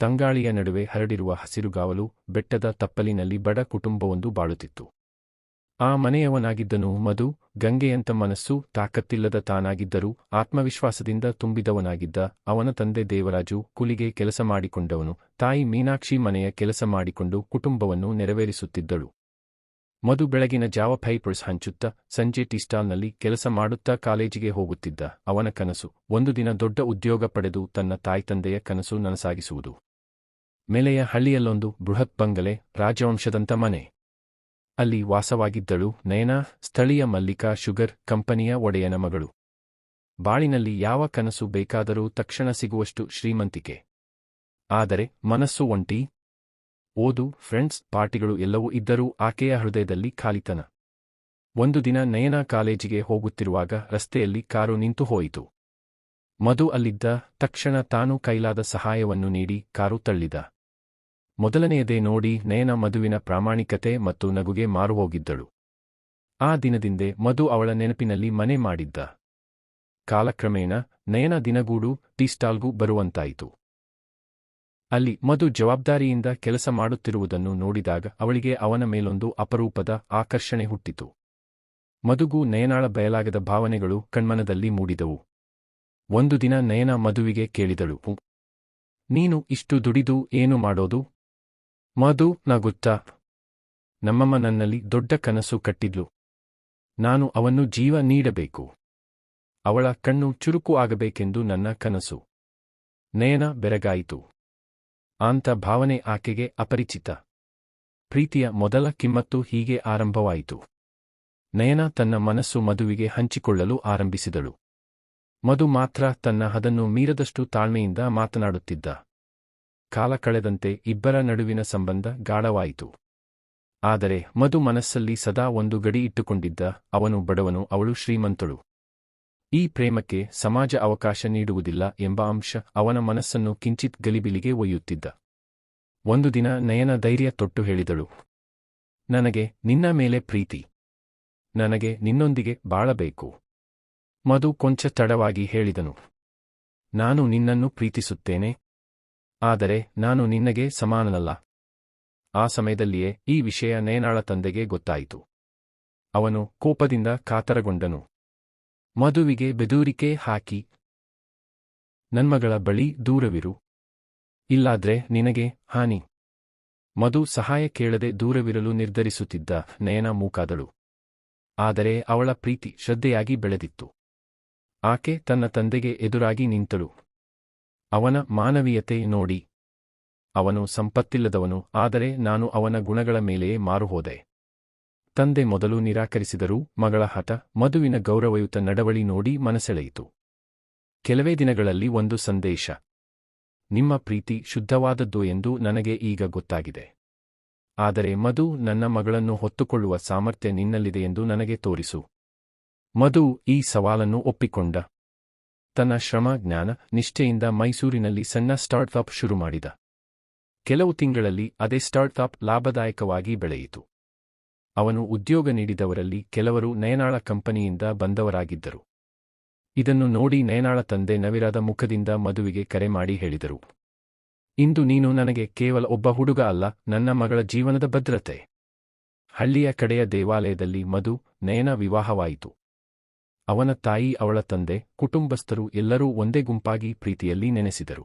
ತಂಗಾಳಿಯ ನಡುವೆ ಹರಡಿರುವ ಹಸಿರುಗಾವಲು ಬೆಟ್ಟದ ತಪ್ಪಲಿನಲ್ಲಿ ಬಡ ಕುಟುಂಬವೊಂದು ಬಾಳುತ್ತಿತ್ತು. ಆ ಮನೆಯವನಾಗಿದ್ದನು ಮಧು, ಗಂಗೆಯಂತ ಮನಸ್ಸು ತಾಕತ್ತಿಲ್ಲದ ತಾನಾಗಿದ್ದರೂ ಆತ್ಮವಿಶ್ವಾಸದಿಂದ ತುಂಬಿದವನಾಗಿದ್ದ ಅವನ ತಂದೆ ದೇವರಾಜು ಕುಲಿಗೆ ಕೆಲಸ ಮಾಡಿಕೊಂಡವನು, ತಾಯಿ ಮೀನಾಕ್ಷಿ ಮನೆಯ ಕೆಲಸ ಮಾಡಿಕೊಂಡು ಕುಟುಂಬವನ್ನು ನೆರವೇರಿಸುತ್ತಿದ್ದಳು. ಮಧು ಬೆಳಗಿನ ಜಾವ ಫೈಪರ್ಸ್ ಹಂಚುತ್ತಾ ಸಂಜೆ ಟೀಸ್ಟಾಲ್ನಲ್ಲಿ ಕೆಲಸ ಮಾಡುತ್ತಾ ಕಾಲೇಜಿಗೆ ಹೋಗುತ್ತಿದ್ದ ಅವನ ಕನಸು, ಒಂದು ದಿನ ದೊಡ್ಡ ಉದ್ಯೋಗ ಪಡೆದು ತನ್ನ ತಾಯ್ತಂದೆಯ ಕನಸು ನನಸಾಗಿಸುವುದು. ಮೆಲೆಯ ಹಳ್ಳಿಯಲ್ಲೊಂದು ಬೃಹತ್ ಬಂಗಲೆ ರಾಜವಂಶದಂತ ಮನೆ. ಅಲ್ಲಿ ವಾಸವಾಗಿದ್ದಳು ನಯನಾ, ಸ್ಥಳೀಯ ಮಲ್ಲಿಕಾ ಶುಗರ್ ಕಂಪನಿಯ ಒಡೆಯನ ಮಗಳು. ಬಾಳಿನಲ್ಲಿ ಯಾವ ಕನಸು ಬೇಕಾದರೂ ತಕ್ಷಣ ಸಿಗುವಷ್ಟು ಶ್ರೀಮಂತಿಕೆ. ಆದರೆ ಮನಸ್ಸು ಒಂಟಿ. ಓದು, ಫ್ರೆಂಡ್ಸ್, ಪಾರ್ಟಿಗಳು ಎಲ್ಲವೂ ಇದ್ದರೂ ಆಕೆಯ ಹೃದಯದಲ್ಲಿ ಖಾಲಿತನ. ಒಂದು ದಿನ ನಯನಾ ಕಾಲೇಜಿಗೆ ಹೋಗುತ್ತಿರುವಾಗ ರಸ್ತೆಯಲ್ಲಿ ಕಾರು ನಿಂತು ಹೋಯಿತು. ಮಧು ಅಲ್ಲಿದ್ದ ತಕ್ಷಣ ತಾನು ಕೈಲಾದ ಸಹಾಯವನ್ನು ನೀಡಿ ಕಾರು ತಳ್ಳಿದ. ಮೊದಲನೆಯದೇ ನೋಡಿ ನಯನ ಮಧುವಿನ ಪ್ರಾಮಾಣಿಕತೆ ಮತ್ತು ನಗುಗೆ ಮಾರುಹೋಗಿದ್ದಳು. ಆ ದಿನದಿಂದೆ ಮಧು ಅವಳ ನೆನಪಿನಲ್ಲಿ ಮನೆ ಮಾಡಿದ್ದ. ಕಾಲಕ್ರಮೇಣ ನಯನ ದಿನಗೂಡು, ಟೀಸ್ಟಾಲ್ಗೂ ಬರುವಂತಾಯಿತು. ಅಲ್ಲಿ ಮಧು ಜವಾಬ್ದಾರಿಯಿಂದ ಕೆಲಸ ಮಾಡುತ್ತಿರುವುದನ್ನು ನೋಡಿದಾಗ ಅವಳಿಗೆ ಅವನ ಮೇಲೊಂದು ಅಪರೂಪದ ಆಕರ್ಷಣೆ ಹುಟ್ಟಿತು. ಮಧುಗೂ ನಯನಾಳ ಬಯಲಾಗದ ಭಾವನೆಗಳು ಕಣ್ಮನದಲ್ಲಿ ಮೂಡಿದವು. ಒಂದು ದಿನ ನಯನ ಮಧುವಿಗೆ ಕೇಳಿದಳು ನೀನು ಇಷ್ಟು ದುಡಿದು ಏನು ಮಾಡೋದು? ಮಧು ನಗುತ್ತಾ ನಮ್ಮಮ್ಮ ನನ್ನಲ್ಲಿ ದೊಡ್ಡ ಕನಸು ಕಟ್ಟಿದ್ಲು. ನಾನು ಅವನ್ನು ಜೀವ ನೀಡಬೇಕು. ಅವಳ ಕಣ್ಣು ಚುರುಕು ಆಗಬೇಕೆಂದು ನನ್ನ ಕನಸು. ನಯನ ಬೆರಗಾಯಿತು. ಆಂತ ಭಾವನೆ ಆಕೆಗೆ ಅಪರಿಚಿತ. ಪ್ರೀತಿಯ ಮೊದಲ ಕಿಮ್ಮತ್ತು ಹೀಗೆ ಆರಂಭವಾಯಿತು. ನಯನ ತನ್ನ ಮನಸ್ಸು ಮಧುವಿಗೆ ಹಂಚಿಕೊಳ್ಳಲು ಆರಂಭಿಸಿದಳು. ಮಧು ಮಾತ್ರ ತನ್ನ ಹದನ್ನು ಮೀರದಷ್ಟು ತಾಳ್ಮೆಯಿಂದ ಮಾತನಾಡುತ್ತಿದ್ದ. ಕಾಲ ಕಳೆದಂತೆ ಇಬ್ಬರ ನಡುವಿನ ಸಂಬಂಧ ಗಾಢವಾಯಿತು. ಆದರೆ ಮಧು ಮನಸ್ಸಲ್ಲಿ ಸದಾ ಒಂದು ಗಡಿ ಇಟ್ಟುಕೊಂಡಿದ್ದ ಅವನು ಬಡವನು ಅವಳು ಶ್ರೀಮಂತಳು. ಈ ಪ್ರೇಮಕ್ಕೆ ಸಮಾಜ ಅವಕಾಶ ನೀಡುವುದಿಲ್ಲ ಎಂಬ ಅಂಶ ಅವನ ಮನಸ್ಸನ್ನು ಕಿಂಚಿತ್ ಗಲಿಬಿಲಿಗೆ ಒಯ್ಯುತ್ತಿದ್ದ. ಒಂದು ದಿನ ನಯನ ಧೈರ್ಯ ತೊಟ್ಟು ಹೇಳಿದಳು. ನನಗೆ ನಿನ್ನ ಮೇಲೆ ಪ್ರೀತಿ. ನನಗೆ ನಿನ್ನೊಂದಿಗೆ ಬಾಳಬೇಕು. ಮಧು ಕೊಂಚ ತಡವಾಗಿ ಹೇಳಿದನು. ನಾನು ನಿನ್ನನ್ನು ಪ್ರೀತಿಸುತ್ತೇನೆ. ಆದರೆ ನಾನು ನಿನ್ನಗೆ ಸಮಾನನಲ್ಲ. ಆ ಸಮಯದಲ್ಲಿಯೇ ಈ ವಿಷಯ ನೇನಾಳ ತಂದೆಗೆ ಗೊತ್ತಾಯಿತು. ಅವನು ಕೋಪದಿಂದ ಕಾತರಗೊಂಡನು. ಮಧುವಿಗೆ ಬೆದೂರಿಕೆ ಹಾಕಿ. ನನ್ಮಗಳ ಬಳಿ ದೂರವಿರು. ಇಲ್ಲಾದ್ರೆ ನಿನಗೆ ಹಾನಿ. ಮಧು ಸಹಾಯ ಕೇಳದೆ ದೂರವಿರಲು ನಿರ್ಧರಿಸುತ್ತಿದ್ದ ನಯನ ಮೂಕಾದಳು. ಆದರೆ ಅವಳ ಪ್ರೀತಿ ಶ್ರದ್ಧೆಯಾಗಿ ಬೆಳೆದಿತ್ತು. ಆಕೆ ತನ್ನ ತಂದೆಗೆ ಎದುರಾಗಿ ನಿಂತಳು. ಅವನ ಮಾನವೀಯತೆ ನೋಡಿ. ಅವನು ಸಂಪತ್ತಿಲ್ಲದವನು, ಆದರೆ ನಾನು ಅವನ ಗುಣಗಳ ಮೇಲೆಯೇ ಮಾರುಹೋದೆ. ತಂದೆ ಮೊದಲು ನಿರಾಕರಿಸಿದರೂ, ಮಗಳ ಹಠ ಮಧುವಿನ ಗೌರವಯುತ ನಡವಳಿ ನೋಡಿ ಮನಸೆಳೆಯಿತು. ಕೆಲವೇ ದಿನಗಳಲ್ಲಿ ಒಂದು ಸಂದೇಶ. ನಿಮ್ಮ ಪ್ರೀತಿ ಶುದ್ಧವಾದದ್ದು ಎಂದು ನನಗೆ ಈಗ ಗೊತ್ತಾಗಿದೆ. ಆದರೆ ಮಧು ನನ್ನ ಮಗಳನ್ನು ಹೊತ್ತುಕೊಳ್ಳುವ ಸಾಮರ್ಥ್ಯ ನಿನ್ನಲ್ಲಿದೆ ಎಂದು ನನಗೆ ತೋರಿಸು. ಮಧು ಈ ಸವಾಲನ್ನು ಒಪ್ಪಿಕೊಂಡ. ತನ್ನ ಶ್ರಮ, ಜ್ಞಾನ, ನಿಷ್ಠೆಯಿಂದ ಮೈಸೂರಿನಲ್ಲಿ ಸಣ್ಣ ಸ್ಟಾರ್ಟ್ಅಪ್ ಶುರು ಮಾಡಿದ. ಕೆಲವು ತಿಂಗಳಲ್ಲಿ ಅದೇ ಸ್ಟಾರ್ಟ್ಅಪ್ ಲಾಭದಾಯಕವಾಗಿ ಬೆಳೆಯಿತು. ಅವನು ಉದ್ಯೋಗ ನೀಡಿದವರಲ್ಲಿ ಕೆಲವರು ನಯನಾಳ ಕಂಪನಿಯಿಂದ ಬಂದವರಾಗಿದ್ದರು. ಇದನ್ನು ನೋಡಿ ನಯನಾಳ ತಂದೆ ನವಿರಾದ ಮುಖದಿಂದ ಮದುವಿಗೆ ಕರೆ ಮಾಡಿ ಹೇಳಿದರು. ಇಂದು ನೀನು ನನಗೆ ಕೇವಲ ಒಬ್ಬ ಹುಡುಗ ಅಲ್ಲ, ನನ್ನ ಮಗಳ ಜೀವನದ ಭದ್ರತೆ. ಹಳ್ಳಿಯ ಕಡೆಯ ದೇವಾಲಯದಲ್ಲಿ ಮಧು, ನಯನ ವಿವಾಹವಾಯಿತು. ಅವನ ತಾಯಿ ಅವಳ ತಂದೆ ಕುಟುಂಬಸ್ಥರು ಎಲ್ಲರೂ ಒಂದೇ ಗುಂಪಾಗಿ ಪ್ರೀತಿಯಲ್ಲಿ ನೆನೆಸಿದರು.